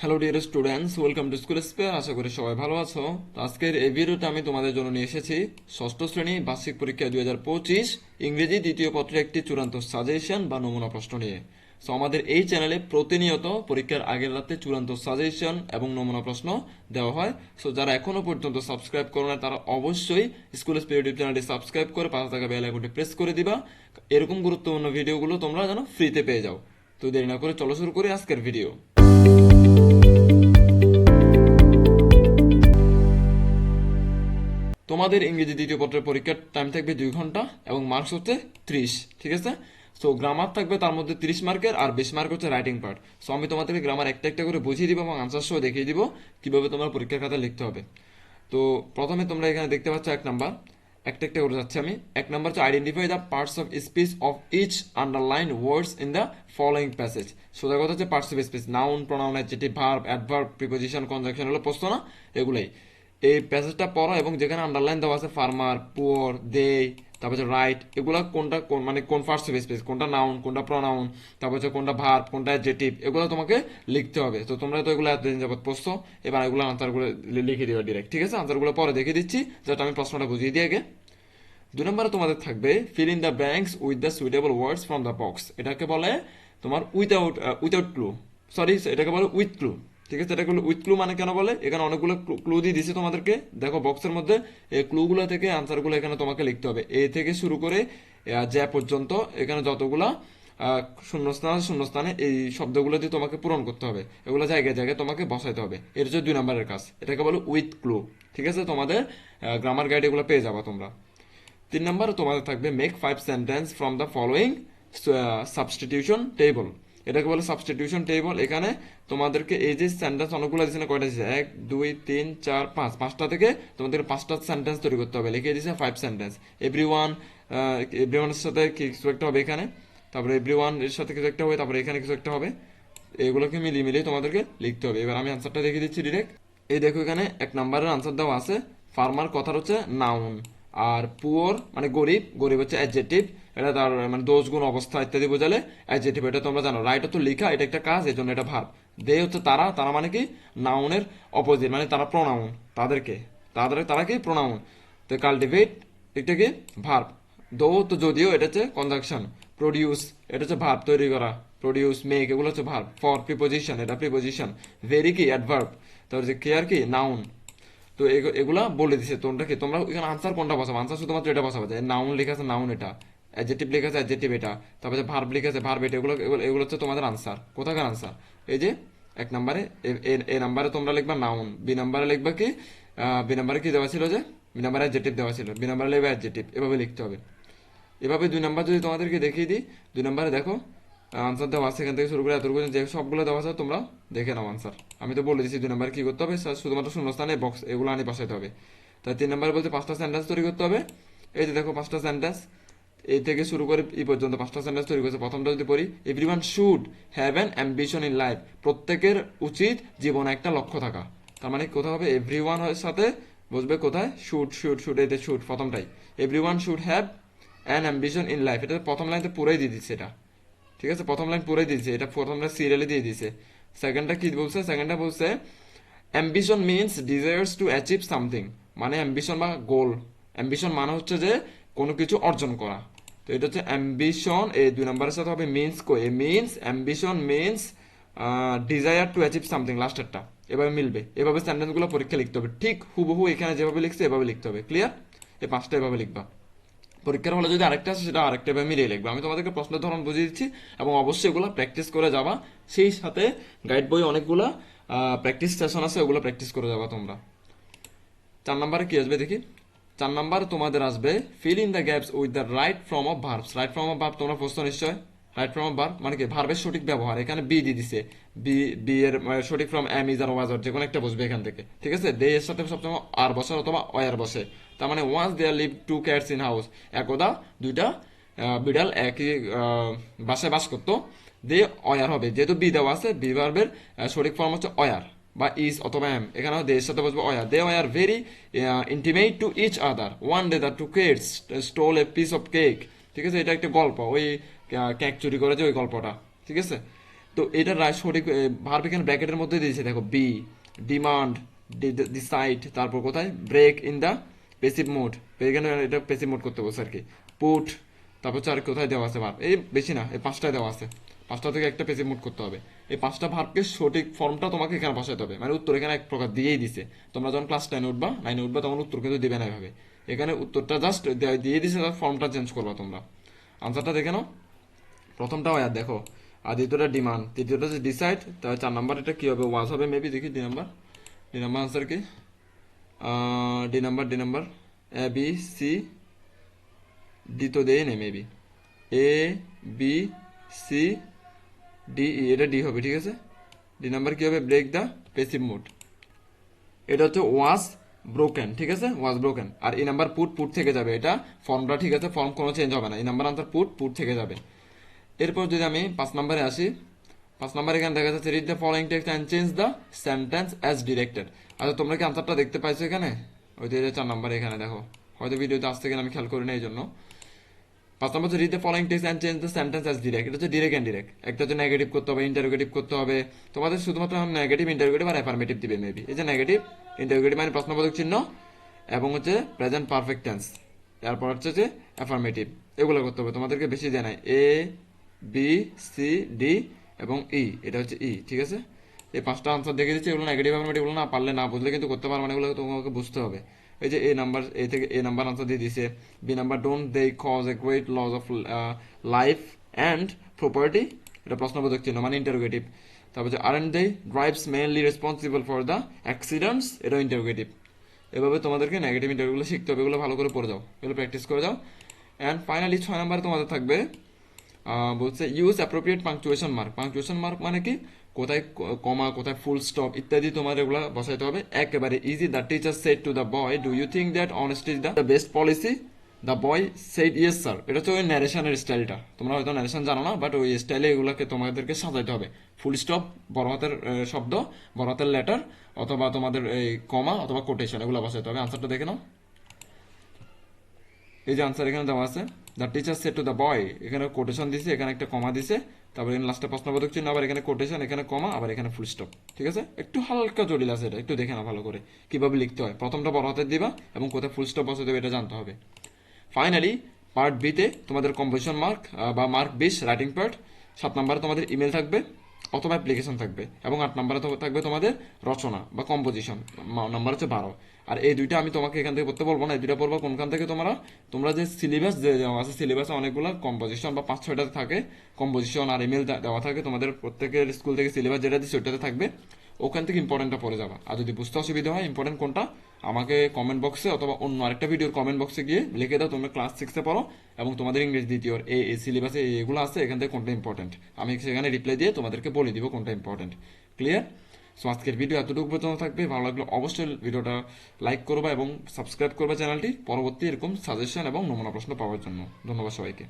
Hello dear students welcome to school spare আশা করি সবাই ভালো আছো। তো আজকের এই ভিডিওটা আমি তোমাদের জন্য নিয়ে এসেছি ষষ্ঠ শ্রেণি বার্ষিক পরীক্ষা দুই হাজার পঁচিশ ইংরেজি দ্বিতীয় পত্রের একটি চূড়ান্ত সাজেশন বা নমুনা প্রশ্ন নিয়ে। সো আমাদের এই চ্যানেলে প্রতিনিয়ত পরীক্ষার আগের রাতে চূড়ান্ত সাজেশন এবং নমুনা প্রশ্ন দেওয়া হয়। সো যারা এখনও পর্যন্ত সাবস্ক্রাইব করো না, তারা অবশ্যই স্কুল স্পেয়ার ইউটিউব চ্যানেলটি সাবস্ক্রাইব করে পাশে থাকা বেল আইকনটি প্রেস করে দিবা। এরকম গুরুত্বপূর্ণ ভিডিওগুলো তোমরা যেন ফ্রিতে পেয়ে যাও। তো দেরি না করে চলো শুরু করি আজকের ভিডিও তোমাদের ইংরেজি দ্বিতীয় পত্রের পরীক্ষার টাইম থাকবে দুই ঘণ্টা এবং মার্কস হচ্ছে ত্রিশ, ঠিক আছে? সো গ্রামার থাকবে তার মধ্যে তিরিশ মার্কের আর বিশ মার্ক হচ্ছে রাইটিং পার্ট সো আমি তোমাদেরকে গ্রামার একটা একটা করে বুঝিয়ে দিব এবং আনসার সহ দেখিয়ে দিব কীভাবে তোমার পরীক্ষার খাতা লিখতে হবে। তো, প্রথমে তোমরা এখানে দেখতে পাচ্ছ এক নাম্বার একটা একটা করে যাচ্ছি আমি। এক নাম্বার হচ্ছে identify the parts of speech of each underline words in the following passage সোজা কথা হচ্ছে parts of speech noun pronoun adjective verb adverb preposition conjunction হলো প্রশ্ন না? এগুলাই। এই প্যাসেজটা পড়ো এবং যেখানে আন্ডারলাইন দেওয়া আছে ফার্মার পুয়ার দে তারপর হচ্ছে রাইট এগুলো কোনটা কোন মানে কোন ফার্স্ট স্পেস কোনটা নাউন কোনটা প্রনাউন তারপর হচ্ছে কোনটা ভার্ব কোনটা অ্যাডজেক্টিভ এগুলো তোমাকে লিখতে হবে। তো তোমরা তো এগুলো এতদিন যাবত পড়ছো, এবার এগুলো আনসারগুলো লিখে দিবে ডিরেক্ট ঠিক আছে? আনসারগুলো পরে দেখে দিচ্ছি যাতে আমি প্রশ্নটা বুঝিয়ে দিই আগে। দুই নম্বরে তোমাদের থাকবে fill in the blanks with the suitable words from the box এটাকে বলে তোমার উইথাউট উইথাউট ক্লু সরি এটাকে বলে উইথ ক্লু ঠিক আছে এটাকে উইথ ক্লু মানে কেন বলে? এখানে অনেকগুলো ক্লু দিয়ে দিছে তোমাদেরকে। দেখো বক্সের মধ্যে, এই ক্লুগুলো থেকে আনসারগুলো এখানে তোমাকে লিখতে হবে। এ থেকে শুরু করে জ্যা পর্যন্ত এখানে যতগুলা শূন্যস্থান শূন্যস্থানে এই শব্দগুলো দিয়ে তোমাকে পূরণ করতে হবে। এগুলো জায়গায় জায়গায় তোমাকে বসাইতে হবে। এটা হচ্ছে দুই নম্বরের কাজ, এটাকে বলো উইথ ক্লু ঠিক আছে, তোমাদের গ্রামার গাইড এগুলো পেয়ে যাবা তোমরা। তিন নম্বর, তোমাদের থাকবে make five sentence from the following substitution table এটাকে বলে সাবস্টিটিউশন টেবল এখানে তোমাদেরকে এই যে সেন্টেন্স অনেকগুলো দিচ্ছে না, কয়টা দিচ্ছে এক, দুই, তিন, চার, পাঁচ। পাঁচটা থেকে তোমাদের পাঁচটা সেন্টেন্স তৈরি করতে হবে। লিখে দিচ্ছে five sentence every one every ওয়ানের সাথে কিছু একটা হবে এখানে? তারপরে এভরি ওয়ানের সাথে কিছু একটা হবে, তারপরে এখানে কিছু একটা হবে। এগুলোকে মিলিয়ে মিলিয়ে তোমাদেরকে লিখতে হবে। এবার আমি আনসারটা দেখে দিচ্ছি ডিরেক্ট এই দেখো এখানে এক নম্বরের আনসার দেওয়া আছে। ফার্মার কথার হচ্ছে নাউন আর পুয়ার মানে গরিব গরিব হচ্ছে অ্যাডজেক্টিভ এটা তার মানে দোষ গুণ, অবস্থা ইত্যাদি বোঝালে অ্যাডজেক্টিভ এটা তোমরা জানো। রাইট তো লেখা, এটা একটা কাজ এই জন্য এটা ভাব। দে হচ্ছে তারা তারা মানে কি? নাউনের অপোজিট মানে তারা প্রোনাউন তাদেরকে। তাদের, তারা কি? প্রোনাউন তো কাল্টিভেট এটা কি? ভার্ব দো তো যদিও, এটা হচ্ছে কনজাকশন প্রডিউস এটা হচ্ছে ভার্ব তৈরি করা। প্রডিউস মেক এগুলো হচ্ছে ভার্ব ফর প্রিপোজিশন এটা প্রিপোজিশন ভেরি কি অ্যাডভার্ব তারপর যে কেয়ার কি নাউন তো এগু- এগুলা বলে দিছে তোমরা কি? তোমরা এখানে আনসার কোনটা বসাবো? আনসার শুধুমাত্র এটা বসাবো যে নাউন লেখা আছে নাউন এটা। অ্যাডজেক্টিভ লেখা আছে অ্যাডজেক্টিভ এটা। তারপরে ভার্ব লেখা আছে ভার্ব এটা, এগুলো এগুলো- হচ্ছে তোমাদের আনসার কোথাকার আনসার এই যে এক নম্বরে এ নাম্বারে তোমরা লিখবা নাউন বি নাম্বারে লিখবা কি? বি নাম্বারে কি দেওয়া ছিল যে? বি নাম্বারে অ্যাডজেক্টিভ দেওয়া ছিল। বি নাম্বারে লিখবে অ্যাডজেক্টিভ এভাবে লিখতে হবে। এভাবে দুই নাম্বার যদি তোমাদেরকে দেখিয়ে দিই, দুই নাম্বারে দেখো আনসার দেওয়া আছে থেকে শুরু করে এত যে সবগুলো দেওয়া আছে তোমরা দেখে নাও আনসার আমি তো বলে দিচ্ছি দুই নাম্বার কি করতে হবে? শুধুমাত্র শূন্যস্থানে বক্স এগুলো আনি বসাইতে হবে। তাই তিন নাম্বার বলতে পাঁচটা সেন্টেন্স তৈরি করতে হবে। এই যে দেখো পাঁচটা সেন্টেন্স এই থেকে শুরু করে এই পর্যন্ত পাঁচটা সেন্টেন্স তৈরি করছে। প্রথমটা যদি পড়ি everyone should have an ambition in life প্রত্যেকের উচিত জীবনে একটা লক্ষ্য থাকা। তার মানে কোথাও হবে? এভরিওয়ান এর সাথে বুঝবে কোথায়? শুড শুড শুড এতে should প্রথমটাই। Everyone should have an ambition in life এটা প্রথম লাইনতে পুরাই দিয়ে দিচ্ছে এটা। ঠিক আছে? প্রথম লাইন পুরাই দিয়েছে। এটা প্রথম লাইন সিরিয়ালে দিয়ে দিয়েছে। সেকেন্ডটা কি বলছে? সেকেন্ডটা বলছে ambition means desires to achieve something মানে অ্যাম্বিশন বা গোল অ্যাম্বিশন মানে হচ্ছে যে কোনো কিছু অর্জন করা। তো এটা হচ্ছে অ্যাম্বিশন এই দুই নম্বরের সাথে হবে means co. A means ambition means desire to achieve something লাস্টেরটা এভাবে মিলবে। এভাবে সেন্টেন্সগুলো পরীক্ষা লিখতে হবে। ঠিক হুবহু এখানে যেভাবে লিখছে, এভাবে লিখতে হবে। ক্লিয়ার এই পাঁচটা এভাবে লিখবা। পরীক্ষার হলে যদি আরেকটা আছে সেটা আরেকটা ভাবে মিলিয়ে লিখবে। আমি তোমাদেরকে প্রশ্নের ধরন বুঝিয়ে দিচ্ছি এবং অবশ্যই এগুলো প্র্যাকটিস করে যাবা। সেই সাথে গাইড বই অনেকগুলো প্র্যাকটিস সেশন আছে, ওগুলো প্র্যাকটিস করে যাবা তোমরা। চার নম্বরে কি আসবে দেখি। চার নাম্বার তোমাদের আসবে fill in the gaps with the right form of verbs right form of verb তোমরা প্রশ্ন নিশ্চয়? রাইট ফর্ম অফ ভার্ব মানে কি? ভার্বের সঠিক ব্যবহার। এখানে বি দিয়ে দিছে। বি বি এর মানে সঠিক form am is are was আর যে কোনো একটা বসবে এখান থেকে। ঠিক আছে? দে এর সাথে সবসময় আর বসে অথবা অয়ার বসে। তার মানে once there live two cats in house একদা, দুইটা বিড়াল একই বাসায় বাস করতো দে অয়ার হবে। যেহেতু বি দেওয়া আছে বি ভার্বের সঠিক ফর্ম হচ্ছে অয়ার বা ইজ অথবা এম এখানে দেয়ের সাথে বসবে were they were very intimate to each other one day the two kids stole a piece of cake ঠিক আছে? এটা একটা গল্প। ওই কেক চুরি করে যে ওই গল্পটা। ঠিক আছে? তো এটার রায় সঠিক ভার্ব এখানে ব্র্যাকেটের মধ্যে দিয়েছে। দেখো বি ডিমান্ড ডিসাইড তারপর কোথায়? Break in the passive mode এখানে এটা পেসিভ মোড করতে বলছে আর কি। পুট তারপর আর কোথায় দেওয়া আছে ভার্ব এই বেশি না, এই পাঁচটায় দেওয়া আছে। পাঁচটা থেকে একটা পেসিভ মোড করতে হবে। এই পাঁচটা ভার্বকে সঠিক ফর্মটা তোমাকে এখানে বসাতে হবে। মানে উত্তর এখানে এক প্রকার দিয়েই দিছে। তোমরা যখন ক্লাস টেনে উঠবা নাইনে উঠবা তখন উত্তর কিন্তু দিবে না এভাবে। এখানে উত্তরটা জাস্ট দিয়ে দিছে ফর্মটা চেঞ্জ করবা তোমরা। আনসারটা দেখে নাও। প্রথমটা হয় আর দেখো, আর দ্বিতীয়টা ডিমান্ড তৃতীয়টা হচ্ছে ডিসাইড তাহলে চার নাম্বার এটা কি হবে? ওয়াজ হবে মেবি দেখি D number D number answer কি? D number D number A B C D তো দেই নেই maybe A B C D E এটা ডি হবে, ঠিক আছে? ডি নাম্বার কি হবে? ব্রেক দ্য পেসিভ মোড এটা হচ্ছে ওয়াজ ব্রোকেন ঠিক আছে? ওয়াজ ব্রোকেন আর এই নাম্বার পুট পুট থেকে যাবে। এটা ফর্মটা ঠিক আছে? ফর্ম কোনো চেঞ্জ হবে না। এই নাম্বার আনসার পুট পুট থেকে যাবে। এরপর যদি আমি পাঁচ নম্বরে আসি, পাঁচ নম্বরে এখানে দেখা যাচ্ছে read the following text and change the sentence as directed আচ্ছা তোমরা কি আনসারটা দেখতে পাইছো এখানে? ওই যে চার নম্বরে এখানে, দেখো। হয়তো ভিডিওতে আসতে গেলে আমি খেয়াল করি না এই জন্য পাঁচ নম্বর হচ্ছে read the following text and change the sentence as direct এটা হচ্ছে ডিরেক্ট অ্যান্ড ডিরেক্ট একটা হচ্ছে নেগেটিভ করতে হবে ইন্টারোগেটিভ করতে হবে। তোমাদের শুধুমাত্র নেগেটিভ ইন্টারোগেটিভ আর অ্যাফার্মেটিভ দিবে মেবি এই যে নেগেটিভ ইন্টারোগেটিভ মানে প্রশ্নবোধক চিহ্ন এবং হচ্ছে প্রেজেন্ট পারফেক্ট টেন্স এরপর হচ্ছে যে অ্যাফার্মেটিভ এগুলো করতে হবে, তোমাদেরকে বেশি জানাই। এ বি সি ডি এবং ই এটা হচ্ছে ই ঠিক আছে? এই পাঁচটা আনসার দেখে দিচ্ছি। এগুলো নেগেটিভ অ্যাফার্মেটিভ না পারলে না বুঝলে কিন্তু করতে পারবে না। এগুলো তোমাকে বুঝতে হবে। এই যে এ নাম্বার এ থেকে এ নাম্বার আনসার দিয়ে দিছে। B number don't they cause a great loss of life and property এটা প্রশ্নবোধক চিহ্ন মানে ইন্টারোগেটিভ তারপর হচ্ছে are and they drives mainly responsible for the accidents এটা ইন্টারোগেটিভ এভাবে তোমাদেরকে নেগেটিভ ইন্টারভিউগুলো শিখতে হবে, এগুলো ভালো করে পড়ে যাও। এগুলো প্র্যাকটিস করে যাও। অ্যান্ড ফাইনালি ছয় নাম্বারে তোমাদের থাকবে বলছে use appropriate punctuation mark punctuation mark মানে কি? কোথায় কমা, কোথায় ফুল স্টপ ইত্যাদি তোমার এগুলো বসাইতে হবে। একেবারে easy the teacher said to the boy do you think that honesty is the best policy the boy said yes sir এটা হচ্ছে ওই ন্যারেশনের স্টাইলটা তোমরা হয়তো ন্যারেশন জানো না বাট ওই স্টাইলে এগুলোকে তোমাদেরকে সাজাইতে হবে। ফুল স্টপ বড় হাতের শব্দ, বড় হাতের লেটার অথবা তোমাদের এই কমা, অথবা কোটেশন এগুলো বসাইতে হবে। আনসারটা দেখে নাও। এই যে আনসার এখানে দেওয়া আছে the teacher said to the boy এখানে কোটেশন দিছে, এখানে একটা কমা দিছে, তারপর এখানে লাস্টে প্রশ্নবোধক চিহ্ন, আবার এখানে কোটেশন এখানে কমা আবার এখানে ফুল স্টপ ঠিক আছে? একটু হালকা জটিল আছে এটা, একটু দেখে না ভালো করে, কীভাবে লিখতে হয়? প্রথমটা বড় হাতের দিবা এবং কোথায় ফুল স্টপ বসাতে দেবে এটা জানতে হবে। ফাইনালি পার্ট বিতে তোমাদের কম্পোজিশন মার্ক বা মার্ক বিশ রাইটিং পার্ট সাত নম্বরে তোমাদের ইমেল থাকবে, অথবা অ্যাপ্লিকেশন থাকবে, এবং আট নম্বরে থাকবে তোমাদের রচনা বা কম্পোজিশন নাম্বার হচ্ছে বারো। আর এই দুইটা আমি তোমাকে এখান থেকে পড়তে বলব না, এই দুইটা পড়ব কোনখান থেকে তোমরা? তোমরা যে সিলেবাস যে আছে সিলেবাসে অনেকগুলো কম্পোজিশন বা পাঁচ, ছয়টাতে থাকে। কম্পোজিশন আর ইমেল দেওয়া থাকে তোমাদের প্রত্যেকের স্কুল থেকে সিলেবাস যেটা দিচ্ছে, ওইটাতে থাকবে। ওখান থেকে ইম্পর্টেন্টটা পড়ে যাবা। আর যদি বুঝতে অসুবিধা হয় ইম্পর্টেন্ট কোনটা? আমাকে কমেন্ট বক্সে অথবা অন্য আরেকটা ভিডিওর কমেন্ট বক্সে গিয়ে লিখে দাও, তোমরা ক্লাস সিক্সে পড়ো এবং তোমাদের ইংরেজি দ্বিতীয় এই এই সিলেবাসে এগুলো আছে, এখান থেকে কোনটা ইম্পর্টেন্ট আমি সেখানে রিপ্লাই দিয়ে তোমাদেরকে বলে দিব কোনটা ইম্পর্টেন্ট ক্লিয়ার সো আজকের ভিডিও এতটুকু পর্যন্ত থাকবে। ভালো লাগলে অবশ্যই ভিডিওটা লাইক করবা এবং সাবস্ক্রাইব করবা চ্যানেলটি। পরবর্তী এরকম সাজেশন এবং নমুনা প্রশ্ন পাওয়ার জন্য। ধন্যবাদ সবাইকে।